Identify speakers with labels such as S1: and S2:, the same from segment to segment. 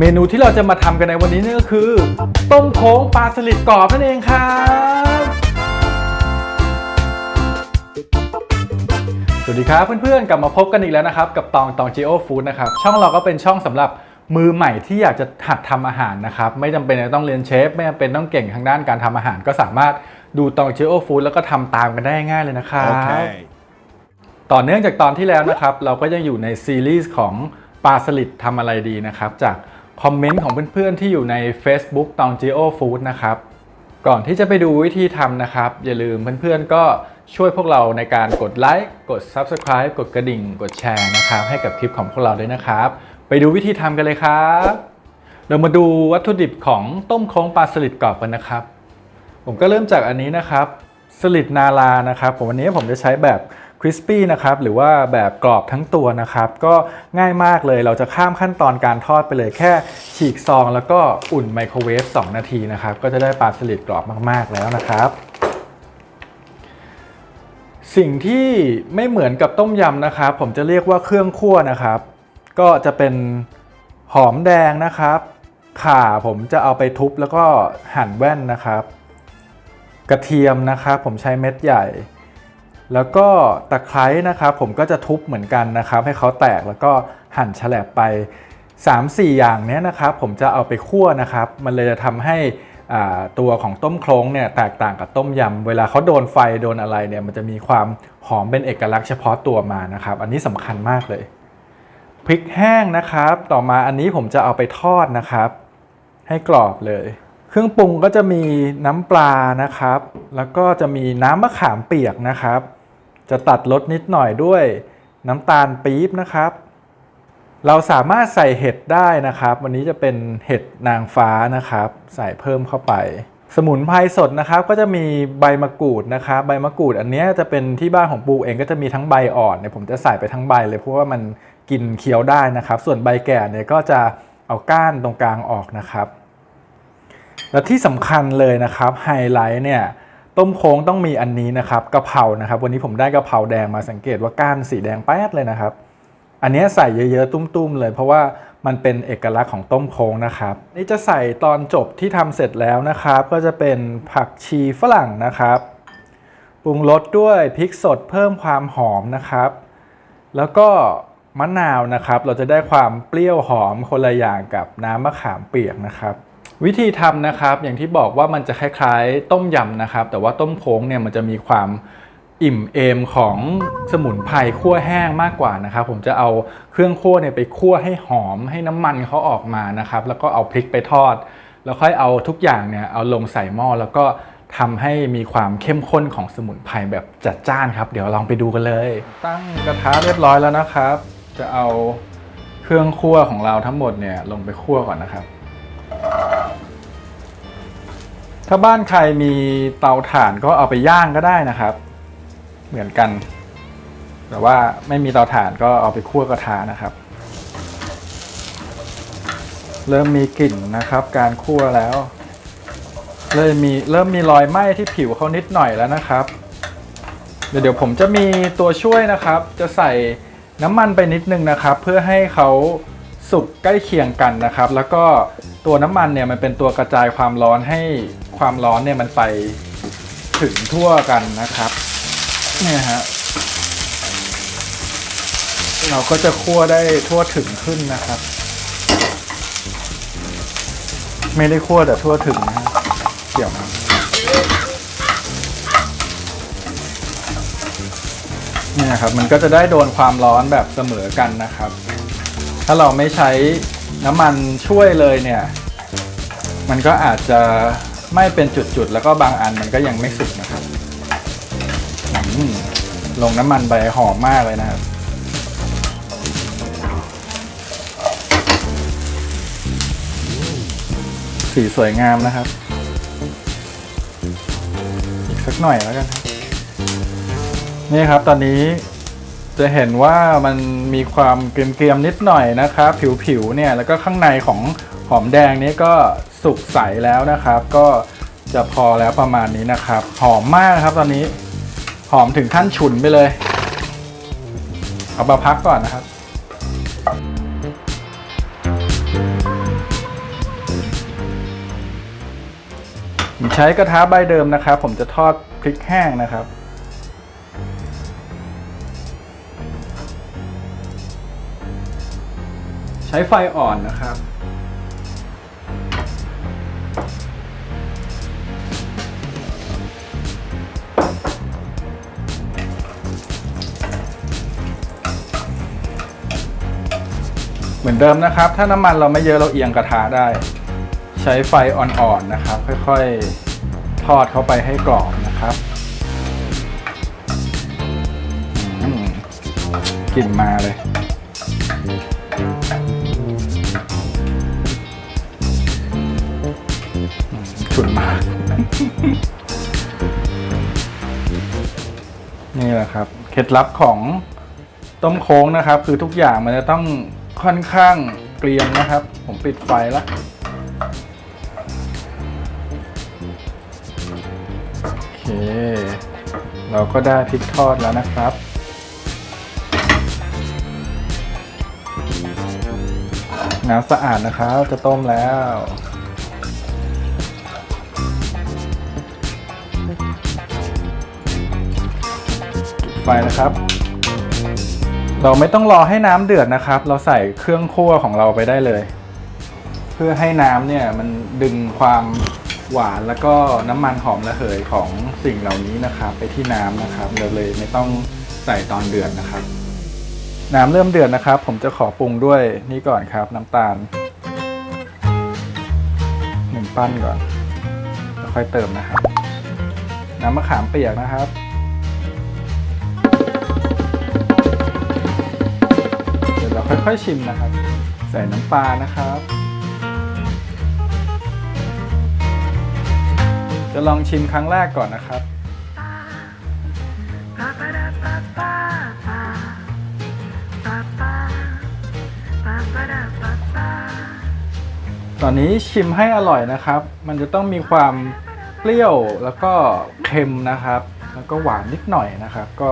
S1: เมนูที่เราจะมาทำกันในวันนี้นี่ก็คือ ต้มโค้งปลาสลิดกรอบนั่นเองครับสวัสดีครับเพื่อนๆกลับมาพบกันอีกแล้วนะครับ กับตองตอง Geo Food นะครับช่องเราก็เป็นช่องสำหรับมือใหม่ที่อยากจะหัดทำอาหารนะครับ ไม่จำเป็นจะต้องเรียนเชฟ ไม่จำเป็นต้องเก่งทางด้านการทำอาหาร ก็สามารถดูตอง Geo Food แล้วก็ทำตามกันได้ง่ายเลยนะครับ
S2: Okay.
S1: ต่อเนื่องจากตอนที่แล้วนะครับ เราก็ยังอยู่ในซีรีส์ของปลาสลิดทำอะไรดีนะครับ จาก คอมเมนต์ของเพื่อนๆที่อยู่ใน Facebook ตอง Geo Food นะครับ ก่อนที่จะไปดูวิธีทำนะครับ อย่าลืมเพื่อนๆก็ช่วยพวกเราในการกดไลค์กด Subscribe กดกระดิ่ง กดแชร์นะครับ ให้กับคลิปของพวกเราด้วยนะครับ ไปดูวิธีทำกันเลยครับ เรามาดูวัตถุดิบของต้มโค้งปลาสลิดกรอบกันนะครับ ผมก็เริ่มจากอันนี้นะครับสลิดนาลานะครับ ผมวันนี้ผมจะใช้แบบ คริสปี้นะครับหรือว่าแบบกรอบทั้งตัวนะครับ ก็ง่ายมากเลยเราจะข้ามขั้นตอนการทอดไปเลยแค่ฉีกซอง แล้วก็อุ่นไมโครเวฟ2 นาทีนะครับ ก็จะได้ปลาสลิดกรอบมากๆแล้วนะครับ สิ่งที่ไม่เหมือนกับต้มยำนะครับ ผมจะเรียกว่าเครื่องคั่วนะครับ ก็จะเป็นหอมแดงนะครับ ข่าผมจะเอาไปทุบแล้วก็หั่นแว่นนะครับ กระเทียมนะครับ ผมใช้เม็ดใหญ่ แล้วก็ตะไคร้นะครับผมก็จะทุบเหมือนกันนะครับ ให้เขาแตกแล้วก็หั่นแฉลบไป 3-4 อย่างนี้นะครับผมจะเอาไปคั่วนะครับ มันเลยจะทำให้ตัวของต้มโครงเนี่ยแตกต่างกับต้มยำเวลาเขาโดนไฟโดนอะไรเนี่ยมันจะมีความหอมเป็นเอกลักษณ์เฉพาะตัวมานะครับ อันนี้สำคัญมากเลยพริกแห้งนะครับ ต่อมาอันนี้ผมจะเอาไปทอดนะครับ ให้กรอบเลย เครื่องปรุงก็จะมีน้ำปลานะครับ แล้วก็จะมีน้ำมะขามเปียกนะครับ จะตัดรสนิดหน่อยด้วยน้ำตาลปี๊บนะครับ เราสามารถใส่เห็ดได้นะครับ วันนี้จะเป็นเห็ดนางฟ้านะครับ ใส่เพิ่มเข้าไป สมุนไพรสดนะครับ ก็จะมีใบมะกรูดนะครับ ใบมะกรูดอันนี้จะเป็นที่บ้านของปูเองก็จะมีทั้งใบอ่อนเนี่ยผมจะใส่ไปทั้งใบเลยเพราะว่ามันกินเคี้ยวได้นะครับ ส่วนใบแก่เนี่ยก็จะเอาก้านตรงกลางออกนะครับ และที่สำคัญเลยนะครับไฮไลท์เนี่ยต้มโค้งต้องมีอันนี้นะครับกะเพรานะครับ วันนี้ผมได้กะเพราแดงมาสังเกตว่าก้านสีแดงแป๊ดเลยนะครับ อันนี้ใส่เยอะๆตุ้มๆเลย เพราะว่ามันเป็นเอกลักษณ์ของต้มโค้งนะครับ นี่จะใส่ตอนจบที่ทำเสร็จแล้วนะครับ ก็จะเป็นผักชีฝรั่งนะครับปรุงรสด้วยพริกสดเพิ่มความหอมนะครับ แล้วก็มะนาวนะครับ เราจะได้ความเปรี้ยวหอมคนละอย่างกับน้ำมะขามเปียกนะครับ วิธีทำนะครับอย่างที่บอกว่ามันจะคล้ายๆ ต้มยำนะครับ แต่ว่าต้มโค้งเนี่ยมันจะมีความอิ่มเอมของสมุนไพรคั่วแห้งมากกว่านะครับผมจะเอาเครื่องคั่วเนี่ยไปคั่วให้หอมให้น้ำมันเขาออกมานะครับแล้วก็เอาพริกไปทอด แล้วค่อยเอาทุกอย่างเนี่ยเอาลงใส่หม้อแล้วก็ทำให้มีความเข้มข้นของสมุนไพรแบบจัดจ้านครับ เดี๋ยวลองไปดูกันเลย ตั้งกระทะเรียบร้อยแล้วนะครับ จะเอาเครื่องคั่วของเราทั้งหมดเนี่ยลงไปคั่วก่อนนะครับ ถ้าบ้านใครมีเตาถ่านก็เอาไปย่างก็ได้นะครับ เหมือนกัน แต่ว่าไม่มีเตาถ่านก็เอาไปคั่วกระทะนะครับ เริ่มมีกลิ่นนะครับ การคั่วแล้วเริ่มมีเริ่มมีรอยไหม้ที่ผิวเขานิดหน่อยแล้วนะครับ เดี๋ยวเดี๋ยวผมจะมีตัวช่วยนะครับ จะใส่น้ำมันไปนิดนึงนะครับ เพื่อให้เขาสุกใกล้เคียงกันนะครับ แล้วก็ตัวน้ำมันเนี่ยมันเป็นตัวกระจายความร้อนให้ ความร้อนเนี่ยมันไปถึงทั่วกันนะครับเนี่ยฮะเราก็จะคั่วได้ทั่วถึงขึ้นนะครับ ไม่ได้คั่วแต่ทั่วถึงนะฮะเกี่ยวนะเนี่ยครับมันก็จะได้โดนความร้อนแบบเสมอกันนะครับ ถ้าเราไม่ใช้น้ำมันช่วยเลยเนี่ย มันก็อาจจะ ไม่เป็นจุดๆ แล้วก็บางอันมันก็ยังไม่สุกนะครับลงน้ำมันไปหอมมากเลยนะครับสีสวยงามนะครับ อีกสักหน่อยแล้วกันนี่ครับตอนนี้จะเห็นว่ามันมีความเกรียมๆนิดหน่อยนะครับ ผิวๆเนี่ยแล้วก็ข้างในของ หอมแดงนี้ก็สุกใสแล้วนะครับ ก็จะพอแล้วประมาณนี้นะครับ หอมมากนะครับตอนนี้หอมถึงขั้นฉุนไปเลย เอามาพักก่อนนะครับ ใช้กระทะใบเดิมนะครับ ผมจะทอดพริกแห้งนะครับใช้ไฟอ่อนนะครับ เหมือนเดิมนะครับ ถ้าน้ำมันเราไม่เยอะเราเอียงกระทะได้ ใช้ไฟอ่อนๆนะครับ ค่อยๆทอดเข้าไปให้กรอบนะครับกลิ่นมาเลย ฉุนมากนี่แหละครับ เคล็ดลับของต้มโค้งนะครับ คือทุกอย่างมันจะต้อง ค่อนข้างเกรียมนะครับ ผมปิดไฟแล้วโอเค เราก็ได้พริกทอดแล้วนะครับน้ำสะอาดนะครับจะต้มแล้ว ไฟนะครับ เราไม่ต้องรอให้น้ำเดือดนะครับ เราใส่เครื่องคั่วของเราไปได้เลย เพื่อให้น้ำเนี่ยมันดึงความหวานแล้วก็น้ำมันหอมระเหยของสิ่งเหล่านี้นะครับ ไปที่น้ำนะครับเราเลยไม่ต้องใส่ตอนเดือดนะครับ น้ำเริ่มเดือดนะครับ ผมจะขอปรุงด้วยนี่ก่อนครับ น้ำตาลหนึ่งปั้นก่อนแล้วค่อยเติมนะครับ น้ำมะขามเปียกนะครับ เราค่อยๆชิมนะครับ ใส่น้ำปลานะครับ จะลองชิมครั้งแรกก่อนนะครับ ตอนนี้ชิมให้อร่อยนะครับ มันจะต้องมีความเปรี้ยวแล้วก็เค็มนะครับ แล้วก็หวานนิดหน่อยนะครับ ก็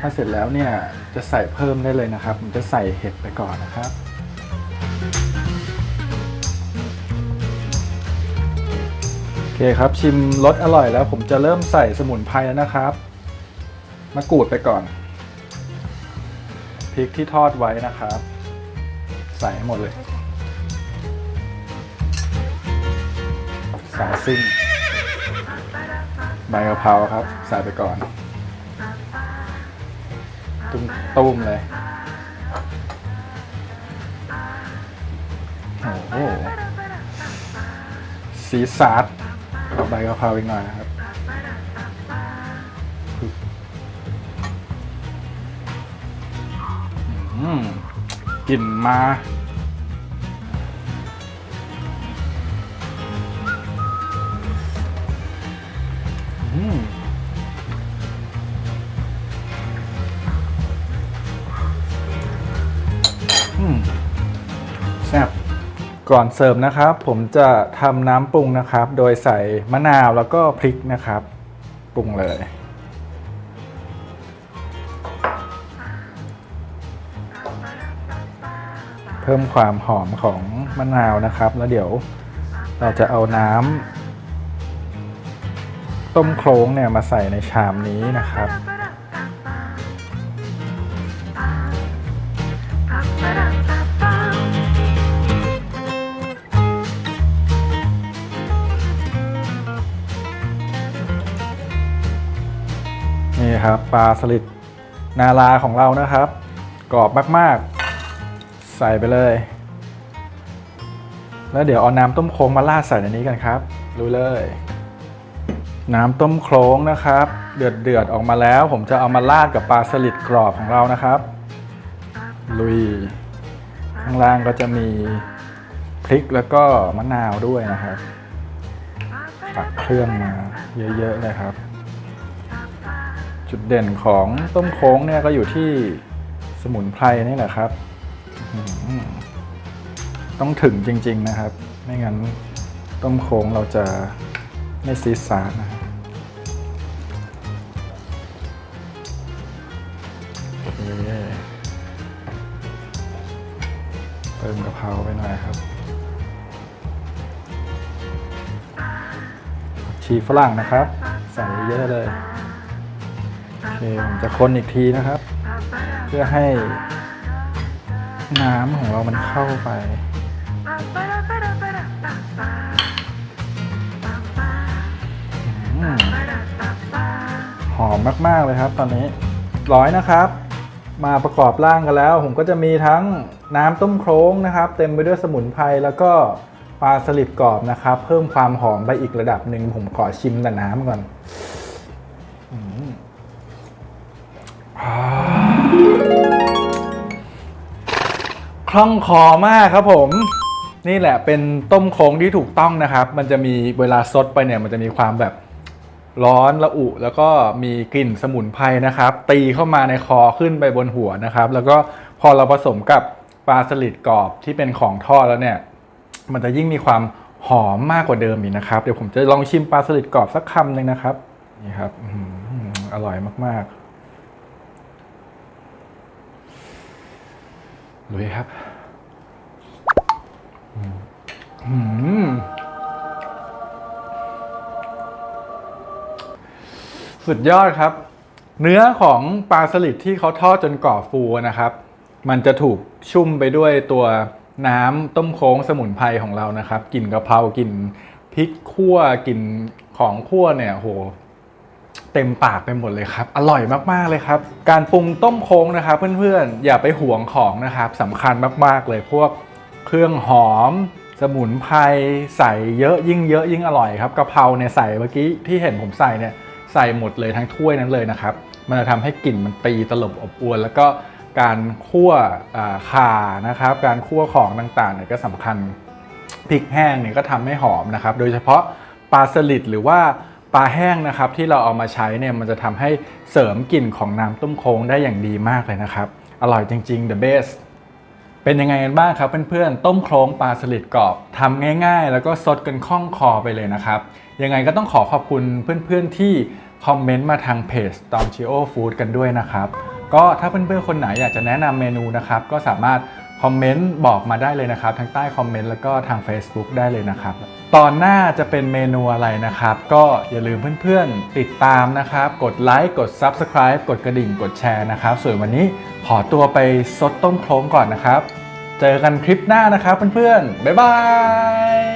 S1: ถ้าเสร็จแล้วเนี่ยจะใส่เพิ่มได้เลยนะครับผมจะใส่เห็ดไปก่อนนะครับโอเคครับชิมรสอร่อยแล้ว ผมจะเริ่มใส่สมุนไพรแล้วนะครับมะกรูดไปก่อนพริกที่ทอดไว้นะครับ ใส่ให้หมดเลย สาซิ่ง ใบกะเพราครับ ใส่ไปก่อน ตุ้มตุ้มเลยโอ้โหสีสัดเอาใบกะเพราอีกหน่อยนะครับอืมกลิ่นมา แซ่บก่อนเสิร์ฟนะครับ ผมจะทำน้ำปรุงนะครับ โดยใส่มะนาวแล้วก็พริกนะครับ ปรุงเลย เพิ่มความหอมของมะนาวนะครับ แล้วเดี๋ยวเราจะเอาน้ำต้มโครงเนี่ยมาใส่ในชามนี้นะครับ ครับปลาสลิดนาลาของเรานะครับ กรอบมากๆ ใส่ไปเลย แล้วเดี๋ยวเอาน้ำต้มโค้งมาราดใส่ในนี้กันครับดูเลย น้ำต้มโครงนะครับ เดือดเดือดๆออกมาแล้ว ผมจะเอามาราดกับปลาสลิดกรอบของเรานะครับลุยข้างล่างก็จะมีพริกแล้วก็มะนาวด้วยนะครับตักเครื่องมาเยอะๆเลยครับ จุดเด่นของต้มโค้งเนี่ยก็อยู่ที่สมุนไพรนี่แหละครับ ต้องถึงจริง ๆนะครับ ไม่งั้นต้มโค้งเราจะไม่ซีดซารนะครับโอเติมกะเพราไปหน่อยครับชีฝรั่งนะครับ ใส่เยอะเลย โอเคผมจะคนอีกทีนะครับ เพื่อให้น้ำของเรามันเข้าไปอืมหอมมากๆเลยครับ ตอนนี้ร้อยนะครับ มาประกอบร่างกันแล้ว ผมก็จะมีทั้งน้ำต้มโครงนะครับ เต็มไปด้วยสมุนไพรแล้วก็ปลาสลิดกรอบนะครับ เพิ่มความหอมไปอีกระดับหนึ่งผมขอชิมแต่น้ำก่อน คล่องคอมากครับผม นี่แหละเป็นต้มโค้งที่ถูกต้องนะครับ มันจะมีเวลาซดไปเนี่ยมันจะมีความแบบร้อนระอุ แล้วก็มีกลิ่นสมุนไพรนะครับ ตีเข้ามาในคอขึ้นไปบนหัวนะครับ แล้วก็พอเราผสมกับปลาสลิดกรอบที่เป็นของทอดแล้วเนี่ย มันจะยิ่งมีความหอมมากกว่าเดิมอีกนะครับ เดี๋ยวผมจะลองชิมปลาสลิดกรอบสักคำหนึ่งนะครับ นี่ครับอร่อยมากๆ ลุยครับสุดยอดครับ เนื้อของปลาสลิดที่เขาทอดจนกรอบฟูนะครับ มันจะถูกชุ่มไปด้วยตัวน้ำต้มโค้งสมุนไพรของเรานะครับกลิ่นกะเพรากลิ่นพริกคั่วกลิ่นของคั่วเนี่ยโห เต็มปากไปหมดเลยครับ อร่อยมากๆเลยครับ การปรุงต้มโค้งนะครับ เพื่อนๆ อย่าไปห่วงของนะครับสำคัญมากๆเลยพวกเครื่องหอม สมุนไพรใส่เยอะยิ่งเยอะยิ่งอร่อยครับกะเพราเนี่ยใส่เมื่อกี้ที่เห็นผมใส่เนี่ยใส่หมดเลยทั้งถ้วยนั้นเลยนะครับ มันจะทำให้กลิ่นมันตีตลบอบอวน แล้วก็การคั่วข่านะครับ การคั่วของต่างๆเนี่ยก็สำคัญพริกแห้งเนี่ยก็ทำให้หอมนะครับ โดยเฉพาะปลาสลิดหรือว่า ปลาแห้งนะครับที่เราเอามาใช้เนี่ยมันจะทำให้เสริมกลิ่นของน้ำต้มโค้งได้อย่างดีมากเลยนะครับ อร่อยจริงๆ the best เป็นยังไงกันบ้างครับเพื่อนๆ ต้มโครงปลาสลิดกรอบทำง่ายๆ แล้วก็สดกันคล่องคอไปเลยนะครับ ยังไงก็ต้องขอขอบคุณเพื่อนๆที่คอมเมนต์มาทางเพจ t o m c h i o Food กันด้วยนะครับ ก็ถ้าเพื่อนๆคนไหนอยากจะแนะนำเมนูนะครับ ก็สามารถ คอมเมนต์บอกมาได้เลยนะครับ ทั้งใต้คอมเมนต์แล้วก็ทาง Facebook ได้เลยนะครับ ตอนหน้าจะเป็นเมนูอะไรนะครับ ก็อย่าลืมเพื่อนๆ ติดตามนะครับ กดไลค์กด Subscribe กดกระดิ่งกดแชร์นะครับ ส่วนวันนี้ขอตัวไปซดต้มโครงก่อนนะครับ เจอกันคลิปหน้านะครับเพื่อนๆ บ๊ายบาย